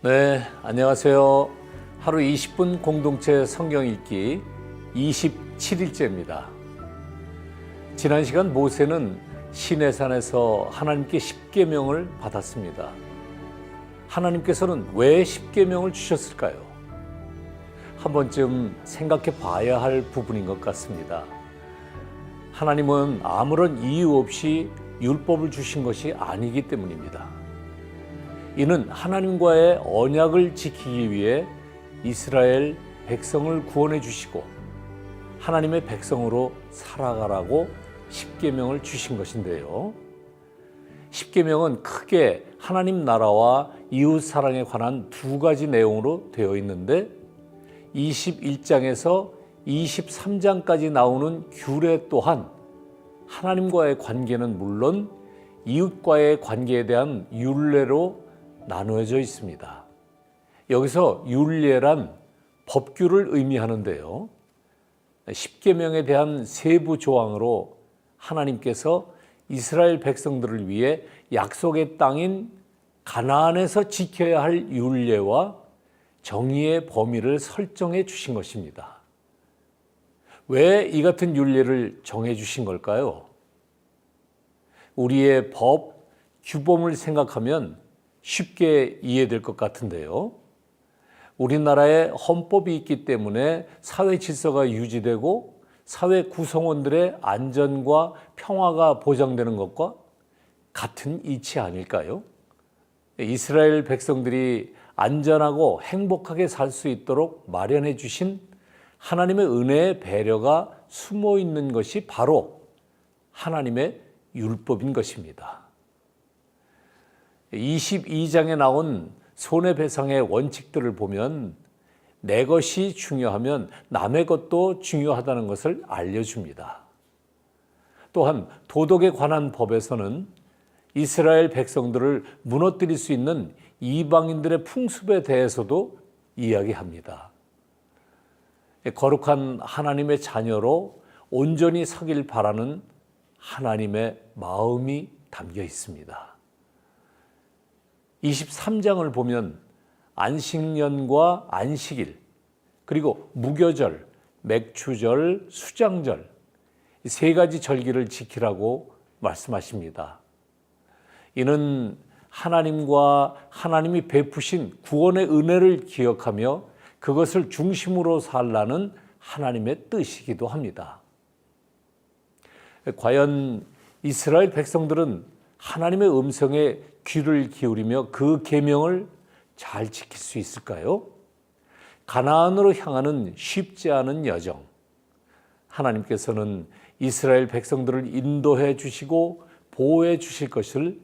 네, 안녕하세요. 하루 20분 공동체 성경 읽기 27일째입니다. 지난 시간 모세는 시내산에서 하나님께 십계명을 받았습니다. 하나님께서는 왜 십계명을 주셨을까요? 한 번쯤 생각해 봐야 할 부분인 것 같습니다. 하나님은 아무런 이유 없이 율법을 주신 것이 아니기 때문입니다. 이는 하나님과의 언약을 지키기 위해 이스라엘 백성을 구원해 주시고 하나님의 백성으로 살아가라고 십계명을 주신 것인데요. 십계명은 크게 하나님 나라와 이웃 사랑에 관한 두 가지 내용으로 되어 있는데 21장에서 23장까지 나오는 규례 또한 하나님과의 관계는 물론 이웃과의 관계에 대한 율례로 나누어져 있습니다. 여기서 율례란 법규를 의미하는데요. 십계명에 대한 세부 조항으로 하나님께서 이스라엘 백성들을 위해 약속의 땅인 가나안에서 지켜야 할 율례와 정의의 범위를 설정해 주신 것입니다. 왜 이 같은 율례를 정해 주신 걸까요? 우리의 법, 규범을 생각하면 쉽게 이해될 것 같은데요. 우리나라에 헌법이 있기 때문에 사회 질서가 유지되고 사회 구성원들의 안전과 평화가 보장되는 것과 같은 이치 아닐까요? 이스라엘 백성들이 안전하고 행복하게 살 수 있도록 마련해 주신 하나님의 은혜의 배려가 숨어 있는 것이 바로 하나님의 율법인 것입니다. 22장에 나온 손해배상의 원칙들을 보면 내 것이 중요하면 남의 것도 중요하다는 것을 알려줍니다. 또한 도덕에 관한 법에서는 이스라엘 백성들을 무너뜨릴 수 있는 이방인들의 풍습에 대해서도 이야기합니다. 거룩한 하나님의 자녀로 온전히 서길 바라는 하나님의 마음이 담겨 있습니다. 23장을 보면 안식년과 안식일, 그리고 무교절, 맥추절, 수장절, 세 가지 절기를 지키라고 말씀하십니다. 이는 하나님과 하나님이 베푸신 구원의 은혜를 기억하며 그것을 중심으로 살라는 하나님의 뜻이기도 합니다. 과연 이스라엘 백성들은 하나님의 음성에 귀를 기울이며 그 계명을 잘 지킬 수 있을까요? 가나안으로 향하는 쉽지 않은 여정. 하나님께서는 이스라엘 백성들을 인도해 주시고 보호해 주실 것을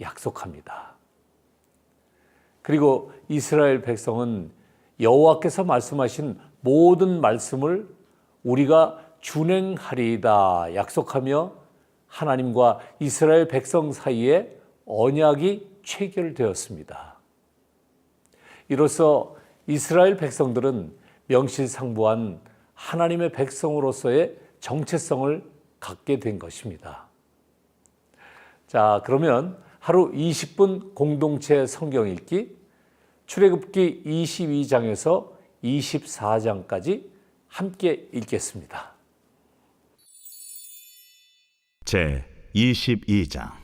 약속합니다. 그리고 이스라엘 백성은 여호와께서 말씀하신 모든 말씀을 우리가 준행하리이다 약속하며 하나님과 이스라엘 백성 사이에 언약이 체결되었습니다. 이로써 이스라엘 백성들은 명실상부한 하나님의 백성으로서의 정체성을 갖게 된 것입니다. 자, 그러면 하루 20분 공동체 성경 읽기 출애굽기 22장에서 24장까지 함께 읽겠습니다. 제 22장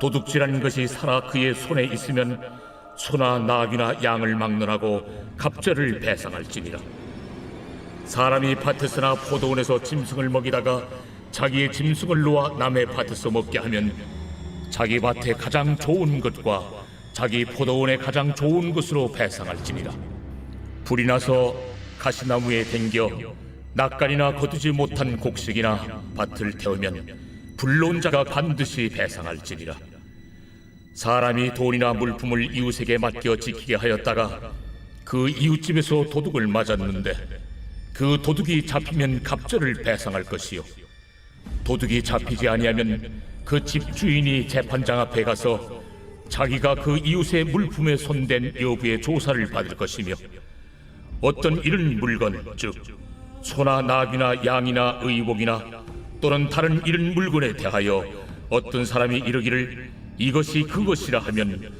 도둑질한 것이 살아 그의 손에 있으면 소나 나귀나 양을 막론하고 갑절을 배상할지니라. 사람이 밭에서나 포도원에서 짐승을 먹이다가 자기의 짐승을 놓아 남의 밭에서 먹게 하면 자기 밭에 가장 좋은 것과 자기 포도원에 가장 좋은 것으로 배상할지니라. 불이 나서 가시나무에 댕겨 낯간이나 거두지 못한 곡식이나 밭을 태우면 불론 자가 반드시 배상할지니라 사람이 돈이나 물품을 이웃에게 맡겨 지키게 하였다가 그 이웃집에서 도둑을 맞았는데 그 도둑이 잡히면 갑절을 배상할 것이요. 도둑이 잡히지 아니하면 그 집 주인이 재판장 앞에 가서 자기가 그 이웃의 물품에 손댄 여부의 조사를 받을 것이며 어떤 이런 물건 즉 소나 나귀나 양이나 의복이나 또는 다른 이런 물건에 대하여 어떤 사람이 이르기를 이것이 그것이라 하면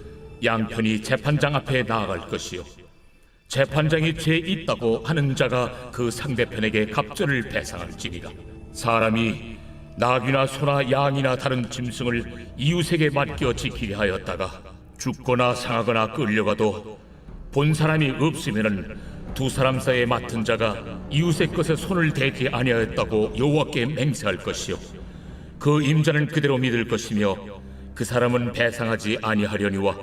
양편이 재판장 앞에 나아갈 것이요. 재판장이 죄 있다고 하는 자가 그 상대편에게 갑절을 배상할지니라. 사람이 나귀나 소나 양이나 다른 짐승을 이웃에게 맡겨 지키게 하였다가 죽거나 상하거나 끌려가도 본 사람이 없으면은 두 사람 사이에 맡은 자가 이웃의 것에 손을 대지 아니하였다고 여호와께 맹세할 것이요. 그 임자는 그대로 믿을 것이며 그 사람은 배상하지 아니하려니와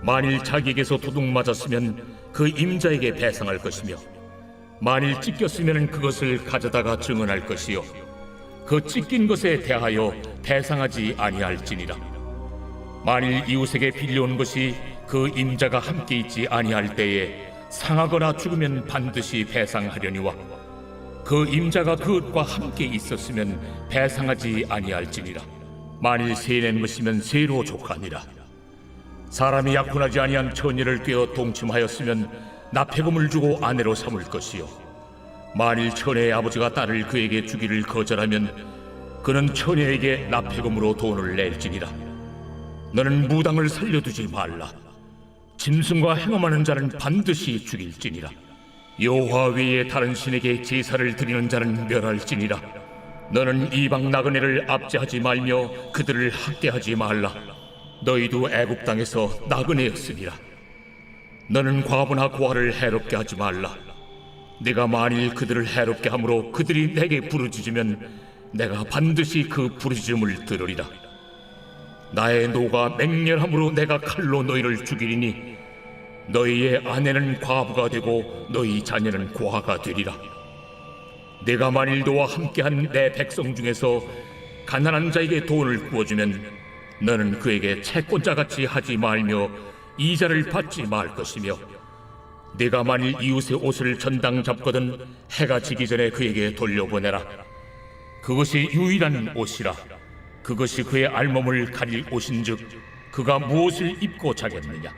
만일 자기에게서 도둑 맞았으면 그 임자에게 배상할 것이며 만일 찢겼으면 그것을 가져다가 증언할 것이요. 그 찢긴 것에 대하여 배상하지 아니할지니라. 만일 이웃에게 빌려온 것이 그 임자가 함께 있지 아니할 때에 상하거나 죽으면 반드시 배상하려니와 그 임자가 그것과 함께 있었으면 배상하지 아니할지니라 만일 세낸 것이면 세로 족하니라. 사람이 약혼하지 아니한 처녀를 꿰어 동침하였으면 납폐금을 주고 아내로 삼을 것이요. 만일 처녀의 아버지가 딸을 그에게 주기를 거절하면 그는 처녀에게 납폐금으로 돈을 낼지니라. 너는 무당을 살려두지 말라. 짐승과 행함하는 자는 반드시 죽일지니라. 여호와 외에 다른 신에게 제사를 드리는 자는 멸할지니라 너는 이방 나그네를 압제하지 말며 그들을 학대하지 말라. 너희도 애굽 땅에서 나그네였으니라. 너는 과부나 고아를 해롭게 하지 말라. 내가 만일 그들을 해롭게 함으로 그들이 내게 부르짖으면 내가 반드시 그 부르짖음을 들으리라. 나의 노가 맹렬함으로 내가 칼로 너희를 죽이리니 너희의 아내는 과부가 되고 너희 자녀는 고아가 되리라 내가 만일 너와 함께한 내 백성 중에서 가난한 자에게 돈을 구워주면 너는 그에게 채권자 같이 하지 말며 이자를 받지 말 것이며 내가 만일 이웃의 옷을 전당 잡거든 해가 지기 전에 그에게 돌려보내라. 그것이 유일한 옷이라. 그것이 그의 알몸을 가릴 옷인즉 그가 무엇을 입고 자겠느냐?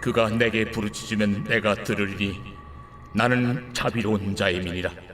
그가 내게 부르짖으면 내가 들으리니 나는 자비로운 자임이니라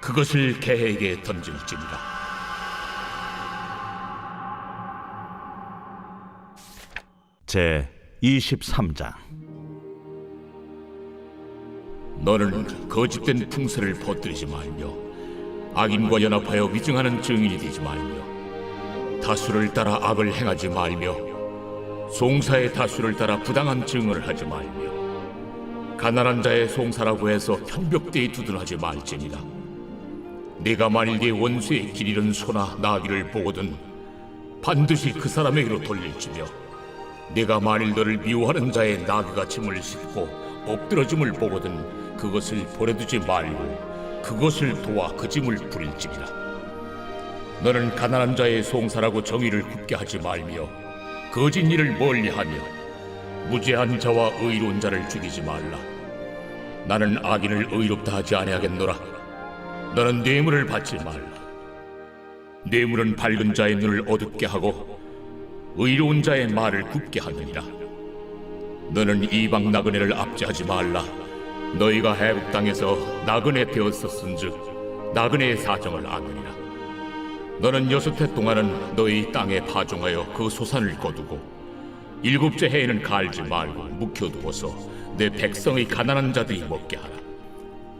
그것을 개에게 던질지니라. 제 23장. 너는 거짓된 풍세를 퍼뜨리지 말며 악인과 연합하여 위증하는 증인이 되지 말며 다수를 따라 악을 행하지 말며 송사의 다수를 따라 부당한 증언을 하지 말며 가난한 자의 송사라고 해서 편벽대에 두둔하지 말지니라 네가 만일 네 원수의 길 잃은 소나 나귀를 보거든 반드시 그 사람에게로 돌릴지며 네가 만일 너를 미워하는 자의 나귀가 짐을 싣고 엎드러짐을 보거든 그것을 보내두지 말고 그것을 도와 그 짐을 부릴지니라. 너는 가난한 자의 송사라고 정의를 굽게 하지 말며 거짓 일을 멀리하며 무죄한 자와 의로운 자를 죽이지 말라. 나는 악인을 의롭다 하지 아니하겠노라 너는 뇌물을 받지 말라 뇌물은 밝은 자의 눈을 어둡게 하고 의로운 자의 말을 굽게 하느니라. 너는 이방 나그네를 압제하지 말라. 너희가 해국 땅에서 나그네 되었었은즉 나그네의 사정을 아느니라. 너는 여섯 해 동안은 너희 땅에 파종하여 그 소산을 거두고 일곱째 해에는 갈지 말고 묵혀두어서 내 백성의 가난한 자들이 먹게 하라.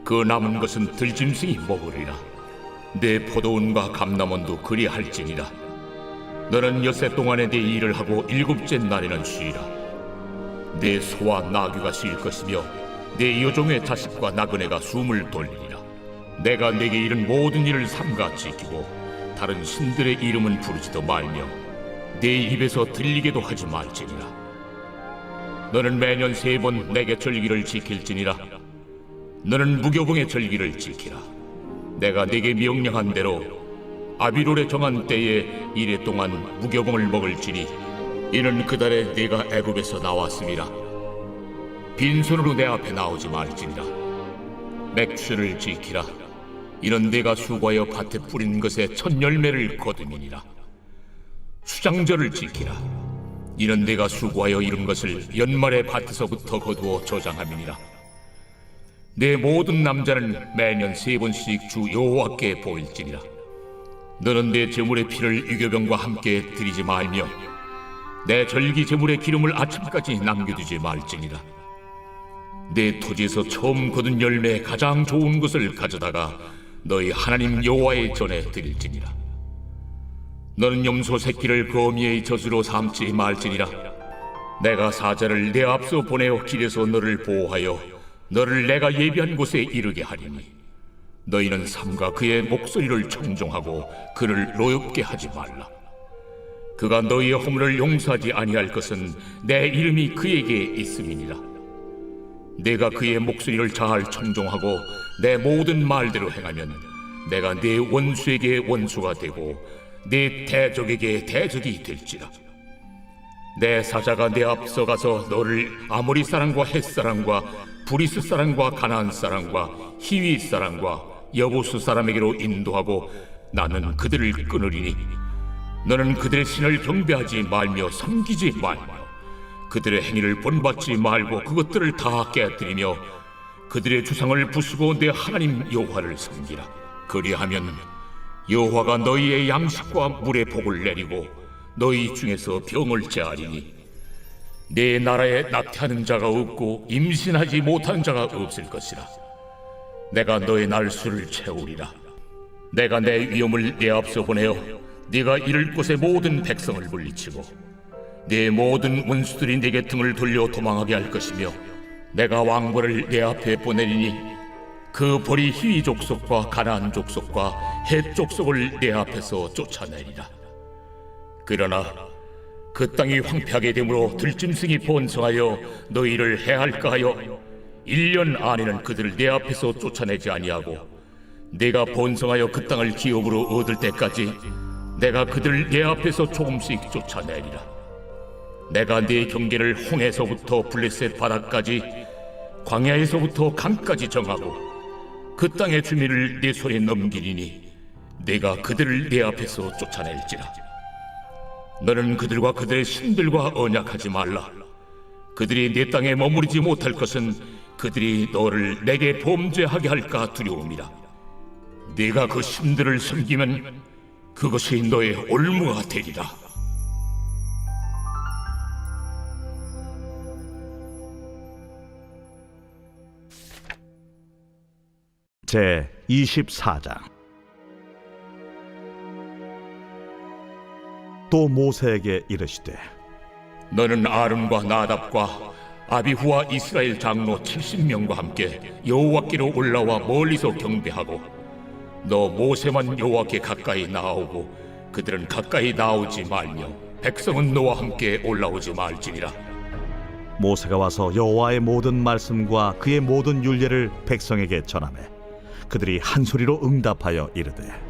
그 남은 것은 들짐승이 먹으리라. 내 포도원과 감남원도 그리할지니라. 너는 엿새 동안에 네 일을 하고 일곱째 날에는 쉬라. 내 소와 나귀가 쉴 것이며 내 여종의 자식과 나그네가 숨을 돌리리라. 내가 내게 이른 모든 일을 삼가 지키고 다른 신들의 이름은 부르지도 말며 내 입에서 들리게도 하지 말지니라. 너는 매년 세 번 내게 절기를 지킬지니라. 너는 무교봉의 절기를 지키라. 내가 네게 명령한 대로 아비롤에 정한 때에 이래 동안 무교봉을 먹을지니 이는 그달에 네가 애굽에서 나왔음이라. 빈손으로 내 앞에 나오지 말지니라. 맥주를 지키라. 이는 내가 수고하여 밭에 뿌린 것에 첫 열매를 거두니라. 수장절을 지키라. 이는 내가 수고하여 이룬 것을 연말에 밭에서부터 거두어 저장함이니라. 내 모든 남자는 매년 세 번씩 주 여호와께 보일지니라. 너는 내 제물의 피를 유교병과 함께 드리지 말며 내 절기 제물의 기름을 아침까지 남겨두지 말지니라. 내 토지에서 처음 거둔 열매 가장 좋은 것을 가져다가 너희 하나님 여호와의 전에 드릴지니라. 너는 염소 새끼를 거미의 젖으로 삼지 말지니라. 내가 사자를 내 앞서 보내어 길에서 너를 보호하여 너를 내가 예비한 곳에 이르게 하리니 너희는 삼가 그의 목소리를 청종하고 그를 노엽게 하지 말라. 그가 너희의 허물을 용서하지 아니할 것은 내 이름이 그에게 있음이니라. 내가 그의 목소리를 잘 청종하고 내 모든 말대로 행하면 내가 내 원수에게 원수가 되고 내 대적에게 대적이 될지라. 내 사자가 내 앞서 가서 너를 아모리 사람과 헷 사람과 브리스 사람과 가나안 사람과 히위 사람과 여부수 사람에게로 인도하고 나는 그들을 끊으리니 너는 그들의 신을 경배하지 말며 섬기지 말며 그들의 행위를 본받지 말고 그것들을 다 깨뜨리며 그들의 주상을 부수고 내 하나님 여호와를 섬기라. 그리하면 여호와가 너희의 양식과 물의 복을 내리고 너희 중에서 병을 제하리니 내 나라에 낙태하는 자가 없고 임신하지 못한 자가 없을 것이라. 내가 너의 날수를 채우리라. 내가 내 위엄을 내 앞서 보내어 네가 이를 곳의 모든 백성을 물리치고 네 모든 원수들이 내게 등을 돌려 도망하게 할 것이며 내가 왕벌을 내 앞에 보내리니 그 벌이 히위 족속과 가나안 족속과 헷 족속을 내 앞에서 쫓아내리라. 그러나 그 땅이 황폐하게 되므로 들짐승이 번성하여 너희를 해할까 하여 1년 안에는 그들을 내 앞에서 쫓아내지 아니하고 내가 번성하여 그 땅을 기업으로 얻을 때까지 내가 그들을 내 앞에서 조금씩 쫓아내리라. 내가 네 경계를 홍해서부터 블레셋 바다까지 광야에서부터 강까지 정하고 그 땅의 주민을 네 손에 넘기리니 내가 그들을 내 앞에서 쫓아낼지라 너는 그들과 그들의 신들과 언약하지 말라. 그들이 내 땅에 머무르지 못할 것은 그들이 너를 내게 범죄하게 할까 두려움이라. 네가 그 신들을 섬기면 그것이 너의 올무가 되리라. 제 24장 또 모세에게 이르시되 너는 아름과 나답과 아비후와 이스라엘 장로 70명과 함께 여호와께로 올라와 멀리서 경배하고 너 모세만 여호와께 가까이 나오고 그들은 가까이 나오지 말며 백성은 너와 함께 올라오지 말지니라. 모세가 와서 여호와의 모든 말씀과 그의 모든 율례를 백성에게 전하매 그들이 한 소리로 응답하여 이르되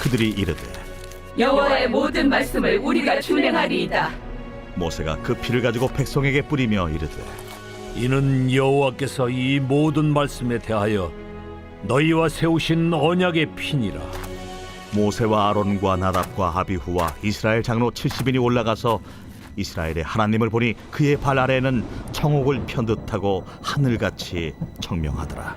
그들이 이르되 여호와의 모든 말씀을 우리가 준행하리이다. 모세가 그 피를 가지고 백성에게 뿌리며 이르되 이는 여호와께서 이 모든 말씀에 대하여 너희와 세우신 언약의 피니라. 모세와 아론과 나답과 아비후와 이스라엘 장로 70인이 올라가서 이스라엘의 하나님을 보니 그의 발 아래는 청옥을 편 듯하고 하늘같이 청명하더라.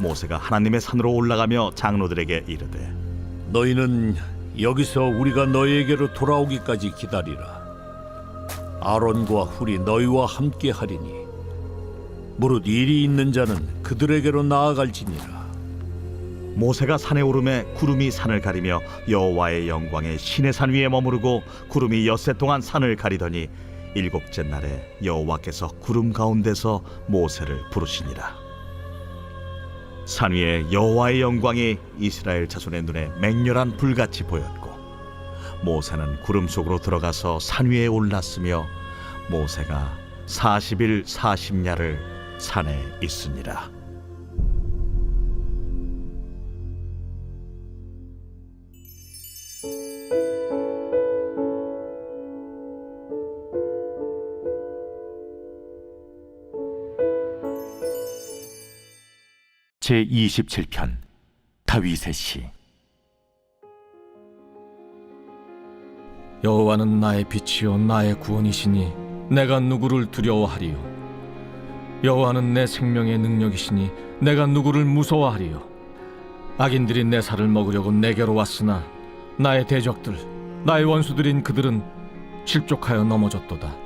모세가 하나님의 산으로 올라가며 장로들에게 이르되 너희는 여기서 우리가 너희에게로 돌아오기까지 기다리라. 아론과 훌이 너희와 함께 하리니 무릇 일이 있는 자는 그들에게로 나아갈지니라. 모세가 산에 오름에 구름이 산을 가리며 여호와의 영광에 신의 산 위에 머무르고 구름이 엿새 동안 산을 가리더니 일곱째 날에 여호와께서 구름 가운데서 모세를 부르시니라 산 위에 여호와의 영광이 이스라엘 자손의 눈에 맹렬한 불같이 보였고 모세는 구름 속으로 들어가서 산 위에 올랐으며 모세가 40일 40야를 산에 있으니라 제 27편 다윗의 시. 여호와는 나의 빛이요 나의 구원이시니 내가 누구를 두려워하리요? 여호와는 내 생명의 능력이시니 내가 누구를 무서워하리요? 악인들이 내 살을 먹으려고 내게로 왔으나 나의 대적들 나의 원수들인 그들은 실족하여 넘어졌도다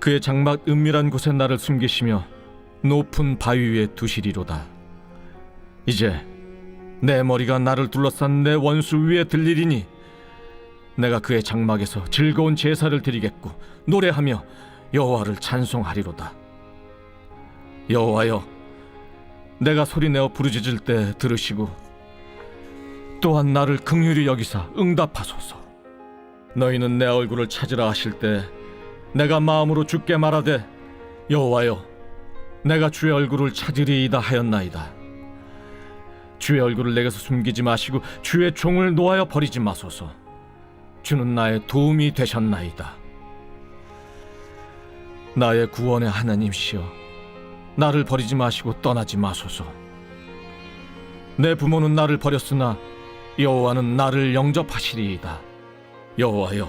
그의 장막 은밀한 곳에 나를 숨기시며 높은 바위 위에 두시리로다 이제 내 머리가 나를 둘러싼 내 원수 위에 들리리니 내가 그의 장막에서 즐거운 제사를 드리겠고 노래하며 여호와를 찬송하리로다. 여호와여, 내가 소리내어 부르짖을 때 들으시고 또한 나를 긍휼히 여기사 응답하소서. 너희는 내 얼굴을 찾으라 하실 때 내가 마음으로 주께 말하되 여호와여, 내가 주의 얼굴을 찾으리이다 하였나이다. 주의 얼굴을 내게서 숨기지 마시고 주의 종을 놓아여 버리지 마소서. 주는 나의 도움이 되셨나이다. 나의 구원의 하나님시여, 나를 버리지 마시고 떠나지 마소서. 내 부모는 나를 버렸으나 여호와는 나를 영접하시리이다. 여호와여,